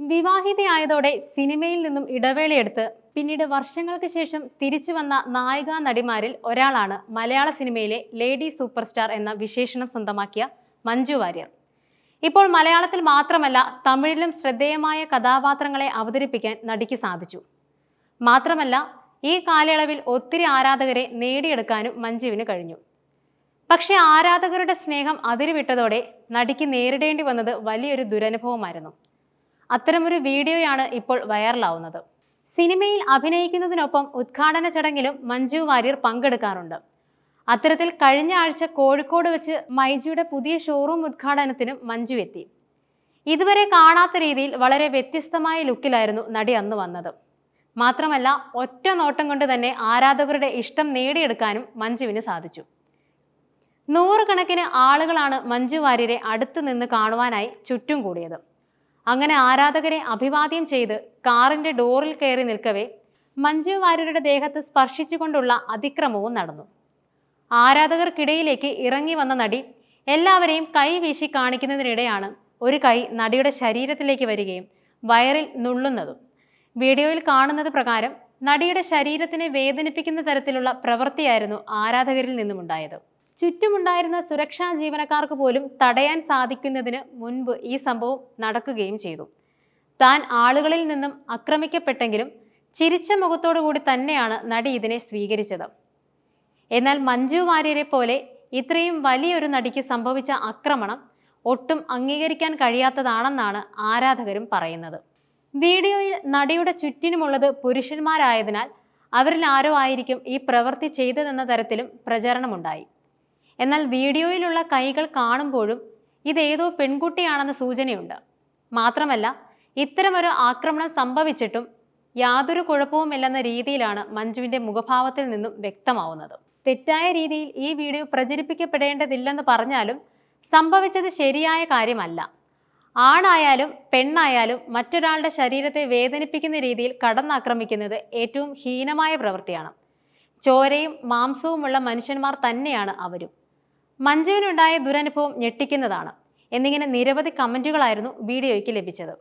വിവാഹിതയായതോടെ സിനിമയിൽ നിന്നും ഇടവേളയെടുത്ത് പിന്നീട് വർഷങ്ങൾക്ക് ശേഷം തിരിച്ചു വന്ന നായികാ നടിമാരിൽ ഒരാളാണ് മലയാള സിനിമയിലെ ലേഡി സൂപ്പർ സ്റ്റാർ എന്ന വിശേഷണം സ്വന്തമാക്കിയ മഞ്ജു വാര്യർ. ഇപ്പോൾ മലയാളത്തിൽ മാത്രമല്ല തമിഴിലും ശ്രദ്ധേയമായ കഥാപാത്രങ്ങളെ അവതരിപ്പിക്കാൻ നടിക്ക് സാധിച്ചു. മാത്രമല്ല ഈ കാലയളവിൽ ഒത്തിരി ആരാധകരെ നേടിയെടുക്കാനും മഞ്ജുവിന് കഴിഞ്ഞു. പക്ഷേ ആരാധകരുടെ സ്നേഹം അതിരുവിട്ടതോടെ നടിക്ക് നേരിടേണ്ടി വന്നത് വലിയൊരു ദുരനുഭവമായിരുന്നു. അത്തരമൊരു വീഡിയോയാണ് ഇപ്പോൾ വൈറലാവുന്നത്. സിനിമയിൽ അഭിനയിക്കുന്നതിനൊപ്പം ഉദ്ഘാടന ചടങ്ങിലും മഞ്ജു വാര്യർ പങ്കെടുക്കാറുണ്ട്. അത്തരത്തിൽ കഴിഞ്ഞ ആഴ്ച കോഴിക്കോട് വെച്ച് മൈജിയുടെ പുതിയ ഷോറൂം ഉദ്ഘാടനത്തിനും മഞ്ജു എത്തി. ഇതുവരെ കാണാത്ത രീതിയിൽ വളരെ വ്യത്യസ്തമായ ലുക്കിലായിരുന്നു നടി അന്ന് വന്നത്. മാത്രമല്ല ഒറ്റ നോട്ടം കൊണ്ട് തന്നെ ആരാധകരുടെ ഇഷ്ടം നേടിയെടുക്കാനും മഞ്ജുവിന് സാധിച്ചു. നൂറുകണക്കിന് ആളുകളാണ് മഞ്ജു വാര്യരെ അടുത്തു നിന്ന് കാണുവാനായി ചുറ്റും കൂടിയത്. അങ്ങനെ ആരാധകരെ അഭിവാദ്യം ചെയ്ത് കാറിന്റെ ഡോറിൽ കയറി നിൽക്കവേ മഞ്ജു വാര്യരുടെ ദേഹത്ത് സ്പർശിച്ചുകൊണ്ടുള്ള അതിക്രമവും നടന്നു. ആരാധകർക്കിടയിലേക്ക് ഇറങ്ങി വന്ന നടി എല്ലാവരെയും കൈ വീശി കാണിക്കുന്നതിനിടെയാണ് ഒരു കൈ നടിയുടെ ശരീരത്തിലേക്ക് വരികയും വയറിൽ നുള്ളുന്നതും. വീഡിയോയിൽ കാണുന്നത് പ്രകാരം നടിയുടെ ശരീരത്തിനെ വേദനിപ്പിക്കുന്ന തരത്തിലുള്ള പ്രവൃത്തിയായിരുന്നു ആരാധകരിൽ നിന്നുമുണ്ടായത്. ചുറ്റുമുണ്ടായിരുന്ന സുരക്ഷാ ജീവനക്കാർക്ക് പോലും തടയാൻ സാധിക്കുന്നതിന് മുൻപ് ഈ സംഭവം നടക്കുകയും ചെയ്തു. താൻ ആളുകളിൽ നിന്നും ആക്രമിക്കപ്പെട്ടെങ്കിലും ചിരിച്ച മുഖത്തോടു കൂടി തന്നെയാണ് നടി ഇതിനെ സ്വീകരിച്ചത്. എന്നാൽ മഞ്ജു വാര്യരെ പോലെ ഇത്രയും വലിയൊരു നടിക്ക് സംഭവിച്ച ആക്രമണം ഒട്ടും അംഗീകരിക്കാൻ കഴിയാത്തതാണെന്നാണ് ആരാധകരും പറയുന്നത്. വീഡിയോയിൽ നടിയുടെ ചുറ്റിനുമുള്ളത് പുരുഷന്മാരായതിനാൽ അവരിൽ ആരോ ആയിരിക്കും ഈ പ്രവൃത്തി ചെയ്തതെന്ന തരത്തിലും പ്രചരണമുണ്ടായി. എന്നാൽ വീഡിയോയിലുള്ള കൈകൾ കാണുമ്പോഴും ഇതേതോ പെൺകുട്ടിയാണെന്ന സൂചനയുണ്ട്. മാത്രമല്ല ഇത്തരമൊരു ആക്രമണം സംഭവിച്ചിട്ടും യാതൊരു കുഴപ്പവുമില്ലെന്ന രീതിയിലാണ് മഞ്ജുവിന്റെ മുഖഭാവത്തിൽ നിന്നും വ്യക്തമാവുന്നത്. തെറ്റായ രീതിയിൽ ഈ വീഡിയോ പ്രചരിപ്പിക്കപ്പെടേണ്ടതില്ലെന്ന് പറഞ്ഞാലും സംഭവിച്ചത് ശരിയായ കാര്യമല്ല. ആണായാലും പെണ്ണായാലും മറ്റൊരാളുടെ ശരീരത്തെ വേദനിപ്പിക്കുന്ന രീതിയിൽ കടന്നാക്രമിക്കുന്നത് ഏറ്റവും ഹീനമായ പ്രവൃത്തിയാണ്. ചോരയും മാംസവുമുള്ള മനുഷ്യന്മാർ തന്നെയാണ് അവരും. മഞ്ജുവിനുണ്ടായ ദുരനുഭവം ഞെട്ടിക്കുന്നതാണ്. എന്നിങ്ങനെ നിരവധി കമന്റുകളായിരുന്നു വീഡിയോയ്ക്ക് ലഭിച്ചത്.